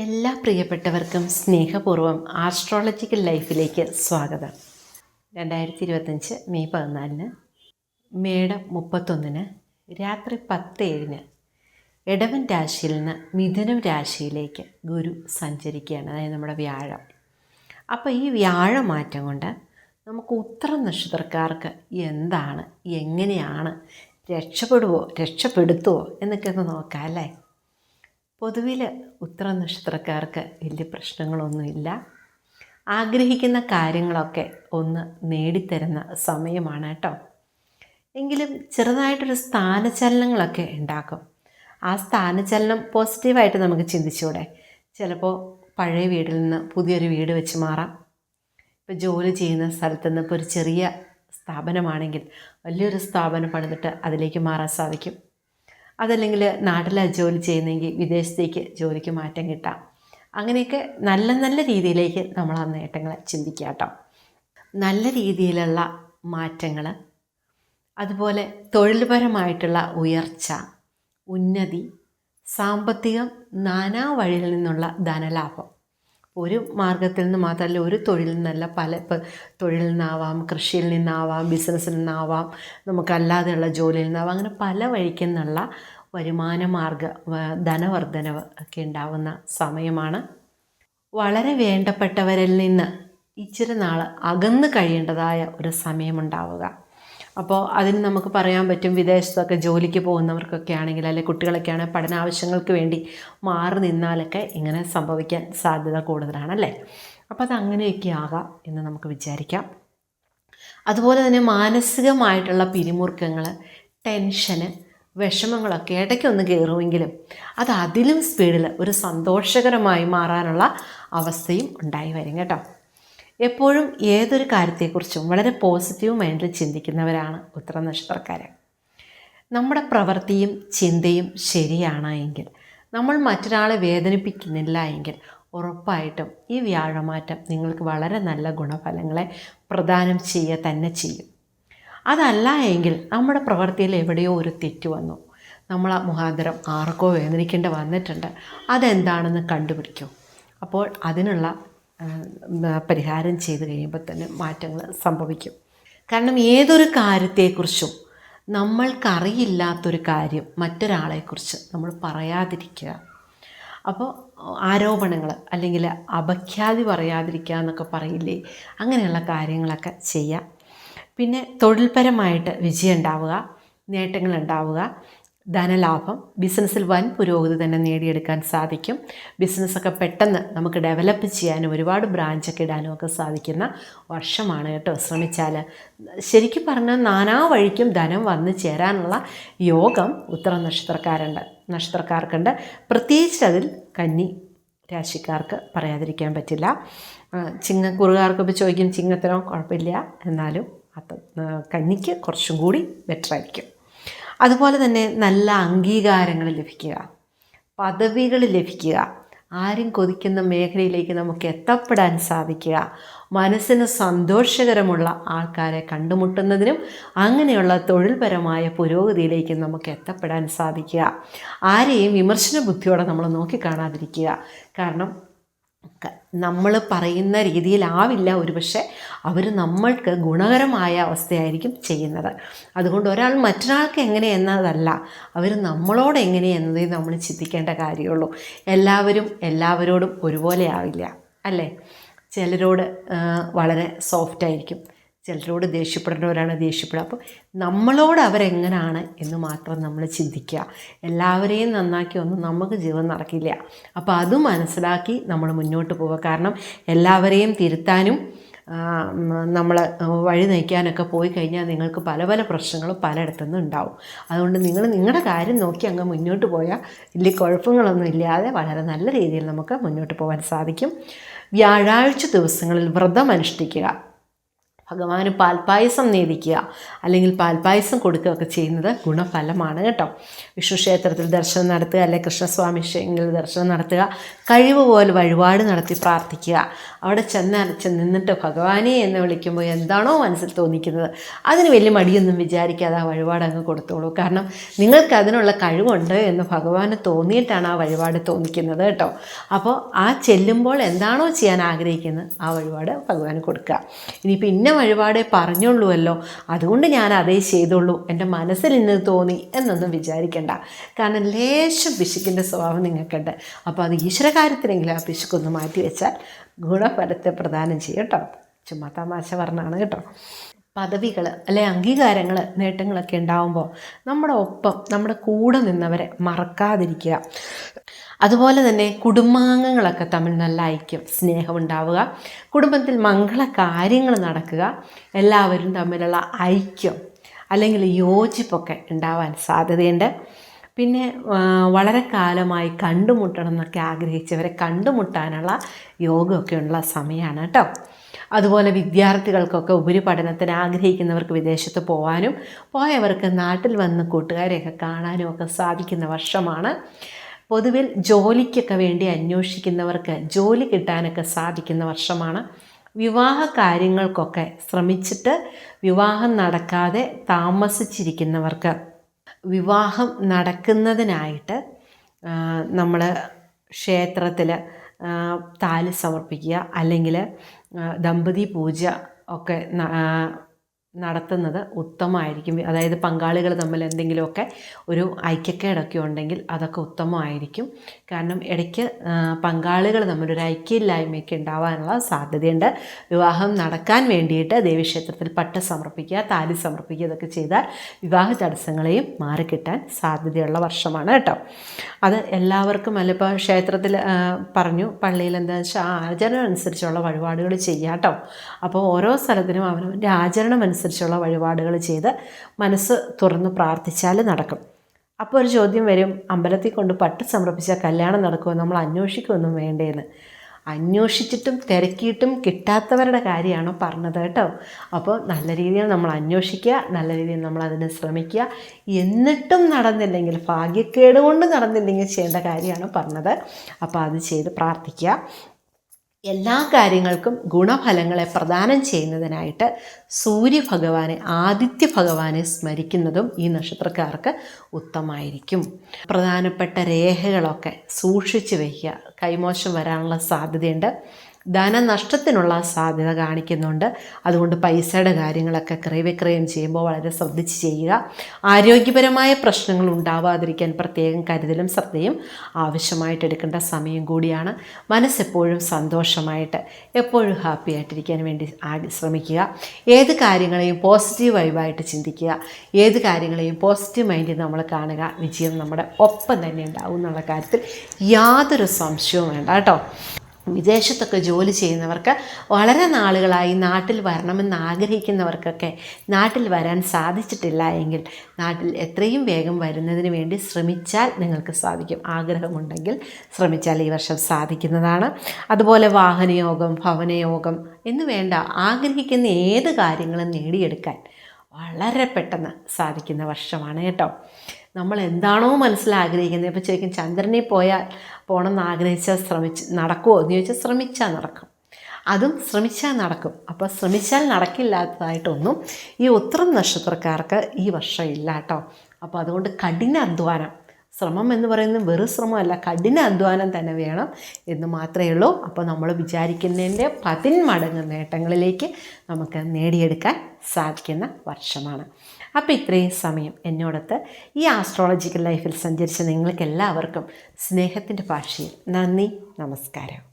എല്ലാ പ്രിയപ്പെട്ടവർക്കും സ്നേഹപൂർവം ആസ്ട്രോളജിക്കൽ ലൈഫിലേക്ക് സ്വാഗതം. രണ്ടായിരത്തി ഇരുപത്തഞ്ച് മെയ് പതിനാലിന് മേടം മുപ്പത്തൊന്നിന് രാത്രി പത്ത് ഏഴിന് ഇടവൻ രാശിയിൽ നിന്ന് മിഥുനം രാശിയിലേക്ക് ഗുരു സഞ്ചരിക്കുകയാണ്. അതായത് നമ്മുടെ വ്യാഴം. അപ്പോൾ ഈ വ്യാഴമാറ്റം കൊണ്ട് നമുക്ക് ഉത്ര നക്ഷത്രക്കാർക്ക് എന്താണ് എങ്ങനെയാണ് രക്ഷപ്പെടുവോ രക്ഷപ്പെടുത്തുവോ എന്നൊക്കെ ഒന്ന് നോക്കാം അല്ലേ? പൊതുവിൽ ഉത്തര നക്ഷത്രക്കാർക്ക് വലിയ പ്രശ്നങ്ങളൊന്നുമില്ല. ആഗ്രഹിക്കുന്ന കാര്യങ്ങളൊക്കെ ഒന്ന് നേടിത്തരുന്ന സമയമാണ് കേട്ടോ. എങ്കിലും ചെറുതായിട്ടൊരു സ്ഥാനചലനങ്ങളൊക്കെ ഉണ്ടാക്കും. ആ സ്ഥാനചലനം പോസിറ്റീവായിട്ട് നമുക്ക് ചിന്തിച്ചൂടെ. ചിലപ്പോൾ പഴയ വീട്ടിൽ നിന്ന് പുതിയൊരു വീട് വെച്ച് മാറാം. ഇപ്പോൾ ജോലി ചെയ്യുന്ന സ്ഥലത്ത് നിന്ന് ഇപ്പോൾ ഒരു ചെറിയ സ്ഥാപനമാണെങ്കിൽ വലിയൊരു സ്ഥാപനം പണിതിട്ട് അതിലേക്ക് മാറാൻ സാധിക്കും. അതല്ലെങ്കിൽ നാട്ടിലാണ് ജോലി ചെയ്യുന്നതെങ്കിൽ വിദേശത്തേക്ക് ജോലിക്ക് മാറ്റം കിട്ടാം. അങ്ങനെയൊക്കെ നല്ല നല്ല രീതിയിലേക്ക് നമ്മൾ ആ നേട്ടങ്ങളെ ചിന്തിക്കുക കേട്ടോ നല്ല രീതിയിലുള്ള മാറ്റങ്ങൾ അതുപോലെ തൊഴിൽപരമായിട്ടുള്ള ഉയർച്ച ഉന്നതി സാമ്പത്തികം നാനാ വഴിയിൽ നിന്നുള്ള ധനലാഭം. ഒരു മാർഗത്തിൽ നിന്ന് മാത്രമല്ല ഒരു തൊഴിലിൽ നിന്നല്ല പല ഇപ്പോൾ തൊഴിലിൽ നിന്നാവാം കൃഷിയിൽ നിന്നാവാം ബിസിനസ്സിൽ നിന്നാവാം നമുക്കല്ലാതെയുള്ള ജോലിയിൽ നിന്നാവാം അങ്ങനെ പല വഴിക്ക് നിന്നുള്ള വരുമാന മാർഗ ധനവർദ്ധനവ് ഒക്കെ ഉണ്ടാവുന്ന സമയമാണ്. വളരെ വേണ്ടപ്പെട്ടവരിൽ നിന്ന് ഇച്ചിരി നാൾ അകന്ന് കഴിയേണ്ടതായ ഒരു സമയമുണ്ടാവുക അപ്പോൾ അതിന് നമുക്ക് പറയാൻ പറ്റും വിദേശത്തൊക്കെ ജോലിക്ക് പോകുന്നവർക്കൊക്കെ ആണെങ്കിൽ അല്ലെങ്കിൽ കുട്ടികളൊക്കെ ആണെങ്കിൽ പഠനാവശ്യങ്ങൾക്ക് വേണ്ടി മാറി നിന്നാലൊക്കെ ഇങ്ങനെ സംഭവിക്കാൻ സാധ്യത കൂടുതലാണല്ലേ അപ്പോൾ അത് അങ്ങനെയൊക്കെ ആകാം എന്ന് നമുക്ക് വിചാരിക്കാം. അതുപോലെ തന്നെ മാനസികമായിട്ടുള്ള പിരിമുറുക്കങ്ങൾ ടെൻഷന് വിഷമങ്ങളൊക്കെ ഇടയ്ക്കൊന്ന് കയറുമെങ്കിലും അത് അതിലും സ്പീഡിൽ ഒരു സന്തോഷകരമായി മാറാനുള്ള അവസ്ഥയും ഉണ്ടായി വരും കേട്ടോ. എപ്പോഴും ഏതൊരു കാര്യത്തെക്കുറിച്ചും വളരെ പോസിറ്റീവ് മൈൻഡിൽ ചിന്തിക്കുന്നവരാണ് ഉത്തര നക്ഷത്രക്കാർ നമ്മുടെ പ്രവൃത്തിയും ചിന്തയും ശരിയാണ് എങ്കിൽ നമ്മൾ മറ്റൊരാളെ വേദനിപ്പിക്കുന്നില്ല എങ്കിൽ ഉറപ്പായിട്ടും ഈ വ്യാഴമാറ്റം നിങ്ങൾക്ക് വളരെ നല്ല ഗുണഫലങ്ങളെ പ്രദാനം ചെയ്യുക തന്നെ ചെയ്യും. അതല്ല എങ്കിൽ നമ്മുടെ പ്രവൃത്തിയിൽ എവിടെയോ ഒരു തെറ്റ് വന്നു. നമ്മൾ മുഖാന്തരം ആർക്കോ വേദനിക്കേണ്ടി വന്നിട്ടുണ്ട്. അതെന്താണെന്ന് കണ്ടുപിടിക്കും. അപ്പോൾ അതിനുള്ള പരിഹാരം ചെയ്ത് കഴിയുമ്പോൾ തന്നെ മാറ്റങ്ങൾ സംഭവിക്കും. കാരണം ഏതൊരു കാര്യത്തെക്കുറിച്ചും നമ്മൾക്കറിയില്ലാത്തൊരു കാര്യം മറ്റൊരാളെക്കുറിച്ച് നമ്മൾ പറയാതിരിക്കുക. അപ്പോൾ ആരോപണങ്ങൾ അല്ലെങ്കിൽ അപഖ്യാതി പറയാതിരിക്കുക എന്നൊക്കെ പറയില്ലേ? അങ്ങനെയുള്ള കാര്യങ്ങളൊക്കെ ചെയ്യാം. പിന്നെ തൊഴിൽപരമായിട്ട് വിജയം ഉണ്ടാവുക നേട്ടങ്ങൾ ഉണ്ടാവുക. ധനലാഭം ബിസിനസ്സിൽ വൻ പുരോഗതി തന്നെ നേടിയെടുക്കാൻ സാധിക്കും. ബിസിനസ്സൊക്കെ പെട്ടെന്ന് നമുക്ക് ഡെവലപ്പ് ചെയ്യാനും ഒരുപാട് ബ്രാഞ്ചൊക്കെ ഇടാനും ഒക്കെ സാധിക്കുന്ന വർഷമാണ് കേട്ടോ ശ്രമിച്ചാൽ. ശരിക്കും പറഞ്ഞാൽ നാനാ വഴിക്കും ധനം വന്നു ചേരാനുള്ള യോഗം ഉത്തര നക്ഷത്രക്കാരുണ്ട് നക്ഷത്രക്കാർക്കുണ്ട്. പ്രത്യേകിച്ച് അതിൽ കന്നി രാശിക്കാർക്ക് പറയാതിരിക്കാൻ പറ്റില്ല. ആ, ചിങ്ങക്കുറുകാർക്ക് ഇപ്പോൾ ചോദിക്കും ചിങ്ങത്തിനോ കുഴപ്പമില്ല. എന്നാലും അത് കന്നിക്ക് കുറച്ചും കൂടി ബെറ്റർ ആയിരിക്കും. അതുപോലെ തന്നെ നല്ല അംഗീകാരങ്ങൾ ലഭിക്കുക പദവികൾ ലഭിക്കുക ആരും കൊതിക്കുന്ന മേഖലയിലേക്ക് നമുക്ക് എത്തപ്പെടാൻ സാധിക്കുക മനസ്സിന് സന്തോഷകരമുള്ള ആൾക്കാരെ കണ്ടുമുട്ടുന്നതിനും അങ്ങനെയുള്ള തൊഴിൽപരമായ പുരോഗതിയിലേക്ക് നമുക്ക് എത്തപ്പെടാൻ സാധിക്കുക. ആരെയും വിമർശന ബുദ്ധിയോടെ നമ്മൾ നോക്കിക്കാണാതിരിക്കുക. കാരണം നമ്മൾ പറയുന്ന രീതിയിലാവില്ല ഒരുപക്ഷെ അവർ നമ്മൾക്ക് ഗുണകരമായ അവസ്ഥയായിരിക്കും ചെയ്യുന്നത്. അതുകൊണ്ട് ഒരാൾ മറ്റൊരാൾക്ക് എങ്ങനെ എന്നതല്ല അവർ നമ്മളോട് എങ്ങനെ എന്നതേ നമ്മൾ ചിന്തിക്കേണ്ട കാര്യമുള്ളൂ. എല്ലാവരും എല്ലാവരോടും ഒരുപോലെ ആവില്ല അല്ലേ? ചിലരോട് വളരെ സോഫ്റ്റ് ആയിരിക്കും. ചിലരോട് ദേഷ്യപ്പെടേണ്ടവരാണ് ദേഷ്യപ്പെടുക. അപ്പോൾ നമ്മളോട് അവരെങ്ങനെയാണ് എന്ന് മാത്രം നമ്മൾ ചിന്തിക്കുക. എല്ലാവരെയും നന്നാക്കി ഒന്നും നമുക്ക് ജീവൻ നടക്കില്ല. അപ്പോൾ അത് മനസ്സിലാക്കി നമ്മൾ മുന്നോട്ട് പോവുക. കാരണം എല്ലാവരെയും തിരുത്താനും നമ്മൾ വഴി നയിക്കാനൊക്കെ പോയി കഴിഞ്ഞാൽ നിങ്ങൾക്ക് പല പല പ്രശ്നങ്ങളും പലയിടത്തുനിന്നും ഉണ്ടാവും. അതുകൊണ്ട് നിങ്ങൾ നിങ്ങളുടെ കാര്യം നോക്കി അങ്ങ് മുന്നോട്ട് പോയാൽ വലിയ കുഴപ്പങ്ങളൊന്നും ഇല്ലാതെ വളരെ നല്ല രീതിയിൽ നമുക്ക് മുന്നോട്ട് പോകാൻ സാധിക്കും. വ്യാഴാഴ്ച ദിവസങ്ങളിൽ വ്രതം അനുഷ്ഠിക്കുക ഭഗവാന് പാൽപ്പായസം നേദിക്കുക അല്ലെങ്കിൽ പാൽപ്പായസം കൊടുക്കുകയൊക്കെ ചെയ്യുന്നത് ഗുണഫലമാണ് കേട്ടോ. വിഷ്ണു ക്ഷേത്രത്തിൽ ദർശനം നടത്തുക അല്ലെങ്കിൽ കൃഷ്ണസ്വാമി ക്ഷേത്രങ്ങളിൽ ദർശനം നടത്തുക. കഴിവ് പോലെ വഴിപാട് നടത്തി പ്രാർത്ഥിക്കുക. അവിടെ ചെന്ന് നിന്നിട്ട് ഭഗവാനെ എന്ന് വിളിക്കുമ്പോൾ എന്താണോ മനസ്സിൽ തോന്നിക്കുന്നത്. അതിന് വലിയ മടിയൊന്നും വിചാരിക്കാതെ ആ വഴിപാട് അങ്ങ് കൊടുത്തോളൂ. കാരണം നിങ്ങൾക്ക് അതിനുള്ള കഴിവുണ്ട് എന്ന് ഭഗവാന് തോന്നിയിട്ടാണ് ആ വഴിപാട് തോന്നിക്കുന്നത് കേട്ടോ. അപ്പോൾ ആ ചെല്ലുമ്പോൾ എന്താണോ ചെയ്യാൻ ആഗ്രഹിക്കുന്നത് ആ വഴിപാട് ഭഗവാന് കൊടുക്കുക. ഇനി ഇന്ന വഴിപാടേ പറഞ്ഞുള്ളൂവല്ലോ അതുകൊണ്ട് ഞാൻ അതേ ചെയ്തുള്ളൂ. എന്റെ മനസ്സിൽ ഇന്ന് തോന്നി എന്നൊന്നും വിചാരിക്കണ്ട. കാരണം ലേശം പിശുക്കിന്റെ സ്വഭാവം നിങ്ങൾക്കുണ്ട്. അപ്പോൾ അത് ഈശ്വരകാര്യത്തിനെങ്കിലും ആ പിശുക്കൊന്ന് മാറ്റി വെച്ചാൽ ഗുണഫലത്തെ പ്രദാനം ചെയ്യും കേട്ടോ. ചുമ്മാ തമാശ പറഞ്ഞാണ് കേട്ടോ. പദവികൾ അല്ലെ അംഗീകാരങ്ങൾ നേട്ടങ്ങളൊക്കെ ഉണ്ടാവുമ്പോൾ നമ്മുടെ ഒപ്പം നമ്മുടെ കൂടെ നിന്നവരെ മറക്കാതിരിക്കുക. അതുപോലെ തന്നെ കുടുംബാംഗങ്ങളൊക്കെ തമ്മിൽ നല്ല ഐക്യം സ്നേഹമുണ്ടാവുക കുടുംബത്തിൽ മംഗള കാര്യങ്ങൾ നടക്കുക. എല്ലാവരും തമ്മിലുള്ള ഐക്യം അല്ലെങ്കിൽ യോജിപ്പൊക്കെ ഉണ്ടാവാൻ സാധ്യതയുണ്ട്. പിന്നെ വളരെ കാലമായി കണ്ടുമുട്ടണം എന്നൊക്കെ ആഗ്രഹിച്ചവരെ കണ്ടുമുട്ടാനുള്ള യോഗമൊക്കെ ഉള്ള സമയമാണ് കേട്ടോ. അതുപോലെ വിദ്യാർത്ഥികൾക്കൊക്കെ ഉപരിപഠനത്തിന് ആഗ്രഹിക്കുന്നവർക്ക് വിദേശത്ത് പോകാനും പോയവർക്ക് നാട്ടിൽ വന്ന് കൂട്ടുകാരെയൊക്കെ കാണാനും ഒക്കെ സാധിക്കുന്ന വർഷമാണ്. പൊതുവിൽ ജോലിക്കൊക്കെ വേണ്ടി അന്വേഷിക്കുന്നവർക്ക് ജോലി കിട്ടാനൊക്കെ സാധിക്കുന്ന വർഷമാണ്. വിവാഹ കാര്യങ്ങൾക്കൊക്കെ ശ്രമിച്ചിട്ട് വിവാഹം നടക്കാതെ താമസിച്ചിരിക്കുന്നവർക്ക് വിവാഹം നടക്കുന്നതിനായിട്ട് നമ്മൾ ക്ഷേത്രത്തിൽ താലി സമർപ്പിക്കുക. അല്ലെങ്കിൽ ദമ്പതി പൂജ ഒക്കെ നടത്തുന്നത് ഉത്തമമായിരിക്കും. അതായത് പങ്കാളികൾ തമ്മിൽ എന്തെങ്കിലുമൊക്കെ ഒരു ഐക്യക്കേടൊക്കെ ഉണ്ടെങ്കിൽ അതൊക്കെ ഉത്തമമായിരിക്കും. കാരണം ഇടയ്ക്ക് പങ്കാളികൾ തമ്മിൽ ഒരു ഐക്യമില്ലായ്മയൊക്കെ ഉണ്ടാവാനുള്ള സാധ്യതയുണ്ട്. വിവാഹം നടക്കാൻ വേണ്ടിയിട്ട് ദേവീക്ഷേത്രത്തിൽ പട്ട് സമർപ്പിക്കുക താലി സമർപ്പിക്കുക ഇതൊക്കെ ചെയ്താൽ വിവാഹ തടസ്സങ്ങളെയും മാറിക്കിട്ടാൻ സാധ്യതയുള്ള വർഷമാണ് കേട്ടോ. അത് എല്ലാവർക്കും അല്ല ഇപ്പോൾ ക്ഷേത്രത്തിൽ പറഞ്ഞു പള്ളിയിൽ എന്താ വെച്ചാൽ ആചരണം അനുസരിച്ചുള്ള വഴിപാടുകൾ ചെയ്യാം കേട്ടോ. അപ്പോൾ ഓരോ സ്ഥലത്തിനും അവനവന്റെ ആചരണം അനുസരിച്ചുള്ള വഴിപാടുകൾ ചെയ്ത് മനസ്സ് തുറന്ന് പ്രാർത്ഥിച്ചാൽ നടക്കും. അപ്പോൾ ഒരു ചോദ്യം വരും അമ്പലത്തിൽ കൊണ്ട് പട്ട് സമർപ്പിച്ചാൽ കല്യാണം നടക്കുമോ നമ്മൾ അന്വേഷിക്കുമൊന്നും വേണ്ടേന്ന്. അന്വേഷിച്ചിട്ടും തിരക്കിയിട്ടും കിട്ടാത്തവരുടെ കാര്യമാണ് പറഞ്ഞത് കേട്ടോ. അപ്പോൾ നല്ല രീതിയിൽ നമ്മൾ അന്വേഷിക്കുക നല്ല രീതിയിൽ നമ്മൾ അതിന് ശ്രമിക്കുക. എന്നിട്ടും നടന്നില്ലെങ്കിൽ ഭാഗ്യക്കേട് കൊണ്ട് നടന്നില്ലെങ്കിൽ ചെയ്യേണ്ട കാര്യമാണ് പറഞ്ഞത്? അപ്പോൾ അത് ചെയ്ത് പ്രാർത്ഥിക്കുക. എല്ലാ കാര്യങ്ങൾക്കും ഗുണഫലങ്ങളെ പ്രദാനം ചെയ്യുന്നതിനായിട്ട് സൂര്യഭഗവാനെ ആദിത്യ ഭഗവാനെ സ്മരിക്കുന്നതും ഈ നക്ഷത്രക്കാർക്ക് ഉത്തമമായിരിക്കും പ്രധാനപ്പെട്ട രേഖകളൊക്കെ സൂക്ഷിച്ചു വയ്ക്കുക. കൈമോശം വരാനുള്ള സാധ്യതയുണ്ട്. ധനനഷ്ടത്തിനുള്ള സാധ്യത കാണിക്കുന്നുണ്ട്. അതുകൊണ്ട് പൈസയുടെ കാര്യങ്ങളൊക്കെ ക്രയവിക്രയം ചെയ്യുമ്പോൾ വളരെ ശ്രദ്ധിച്ച് ചെയ്യുക. ആരോഗ്യപരമായ പ്രശ്നങ്ങൾ ഉണ്ടാവാതിരിക്കാൻ പ്രത്യേകം കരുതലും ശ്രദ്ധയും ആവശ്യമായിട്ട് എടുക്കേണ്ട സമയം കൂടിയാണ്. മനസ്സെപ്പോഴും സന്തോഷമായിട്ട് എപ്പോഴും ഹാപ്പി ആയിട്ടിരിക്കാൻ വേണ്ടി ശ്രമിക്കുക. ഏത് കാര്യങ്ങളെയും പോസിറ്റീവ് വൈബായിട്ട് ചിന്തിക്കുക. ഏത് കാര്യങ്ങളെയും പോസിറ്റീവ് മൈൻഡിൽ നമ്മൾ കാണുക. വിജയം നമ്മുടെ ഒപ്പം തന്നെ ഉണ്ടാവും എന്നുള്ള കാര്യത്തിൽ യാതൊരു സംശയവും വേണ്ട കേട്ടോ. വിദേശത്തൊക്കെ ജോലി ചെയ്യുന്നവർക്ക് വളരെ നാളുകളായി നാട്ടിൽ വരണമെന്ന് ആഗ്രഹിക്കുന്നവർക്കൊക്കെ നാട്ടിൽ വരാൻ സാധിച്ചിട്ടില്ല എങ്കിൽ നാട്ടിൽ എത്രയും വേഗം വരുന്നതിന് വേണ്ടി ശ്രമിച്ചാൽ നിങ്ങൾക്ക് സാധിക്കും. ആഗ്രഹമുണ്ടെങ്കിൽ ശ്രമിച്ചാൽ ഈ വർഷം സാധിക്കുന്നതാണ്. അതുപോലെ വാഹനയോഗം ഭവനയോഗം എന്ന് വേണ്ട ആഗ്രഹിക്കുന്ന ഏത് കാര്യങ്ങളും നേടിയെടുക്കാൻ വളരെ പെട്ടെന്ന് സാധിക്കുന്ന വർഷമാണ് കേട്ടോ. നമ്മൾ എന്താണോ മനസ്സിൽ ആഗ്രഹിക്കുന്നത് ഇപ്പോൾ ശരിക്കും ചന്ദ്രനെ പോയാൽ പോകണം എന്ന് ആഗ്രഹിച്ചാൽ ശ്രമിച്ച് നടക്കുമോ എന്ന് ചോദിച്ചാൽ ശ്രമിച്ചാൽ നടക്കും. അതും ശ്രമിച്ചാൽ നടക്കും. അപ്പോൾ ശ്രമിച്ചാൽ നടക്കില്ലാത്തതായിട്ടൊന്നും ഈ ഉത്തരം നക്ഷത്രക്കാർക്ക് ഈ വർഷം ഇല്ല കേട്ടോ. അപ്പോൾ അതുകൊണ്ട് കഠിന അധ്വാനം. ശ്രമം എന്ന് പറയുന്നത് വെറു ശ്രമമല്ല കഠിന അധ്വാനം തന്നെ വേണം എന്ന് മാത്രമേ ഉള്ളൂ. അപ്പോൾ നമ്മൾ വിചാരിക്കുന്നതിന്റെ പതിന്മടങ്ങ് നേട്ടങ്ങളിലേക്ക് നമുക്ക് നേടിയെടുക്കാൻ സാധിക്കുന്ന വർഷമാണ്. അപ്പോൾ ഇത്രയും സമയം എന്നോടൊത്ത് ഈ ആസ്ട്രോളജിക്കൽ ലൈഫിൽ സഞ്ചരിച്ച നിങ്ങൾക്ക് എല്ലാവർക്കും സ്നേഹത്തിന്റെ ഭാഷയിൽ നന്ദി നമസ്കാരം.